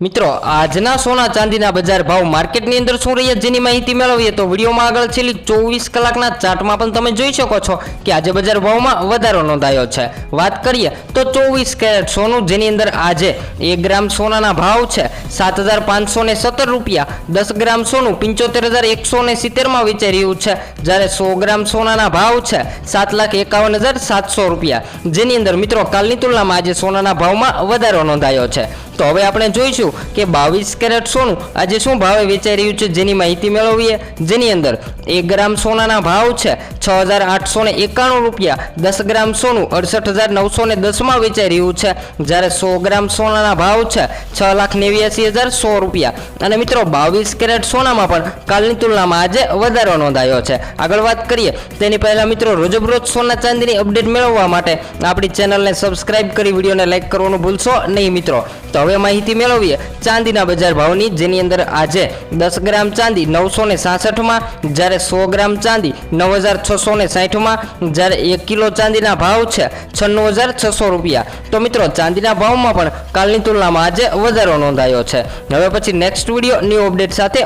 મિત્રો, આજના સોના ચાંદીના બજાર ભાવ માર્કેટની અંદર શું રહ્યા જેની માહિતી મેળવીએ તો વિડીયોમાં આગળ છેલ્લી ચોવીસ કલાકના ચાર્ટમાં પણ તમે જોઈ શકો છો કે આજે બજાર ભાવમાં વધારો નોંધાયો છે. વાત કરીએ તો ચોવીસ કેરેટ સોનું, જેની અંદર આજે એક ગ્રામ સોનાના ભાવ છે. સાત હજાર પાંચસો ને સત્તર રૂપિયા, દસ ગ્રામ સોનું પંચોતેર હજાર એકસો ને સિત્તેરમાં વેચાઈ રહ્યું છે. જ્યારે સો ગ્રામ સોનાના ભાવ છે, સાત લાખ એકાવન હજાર સાતસો રૂપિયા. જેની અંદર મિત્રો, કાલની તુલનામાં આજે સોનાના ભાવમાં વધારો નોંધાયો છે. તો હવે આપણે જોઈશું કે બાવીસ કેરેટ સોનું. આજે શું ભાવે વેચાઈ રહ્યું છે જેની માહિતી મેળવીએ? જેની અંદર એક ગ્રામ સોનાના ભાવ છે છ હજાર આઠસો ને એકાણું રૂપિયા. દસ ગ્રામ સોનું અડસઠ હજાર નવસો ને દસમાં વેચાઈ રહ્યું છે. જ્યારે સો ગ્રામ સોનાના ભાવ છે છ લાખ નેવ્યાસી હજાર સો રૂપિયા. અને મિત્રો, બાવીસ કેરેટ સોનામાં પણ કાલની તુલનામાં આજે વધારો નોંધાયો છે. આગળ વાત કરીએ, તેની પહેલા મિત્રો, રોજબરોજ સોના ચાંદીની અપડેટ મેળવવા માટે આપણી ચેનલને સબસ્ક્રાઇબ કરી, વિડીયોને લાઇક કરવાનું ભૂલશો નહીં મિત્રો. તો હવે માહિતી મેળવીએ ચાંદીના બજાર ભાવની, જેની અંદર આજે દસ ગ્રામ ચાંદી નવસો ને સાસઠમાં, જ્યારે સો ગ્રામ ચાંદી નવ હજાર છસો ને સાઠમાં, જ્યારે એક કિલો ચાંદીના ભાવ છે છન્નું હજાર છસો રૂપિયા. તો મિત્રો, ચાંદીના ભાવમાં પણ કાલની તુલનામાં આજે વધારો નોંધાયો છે. હવે પછી નેક્સ્ટ વીડિયો ન્યૂ અપડેટ સાથે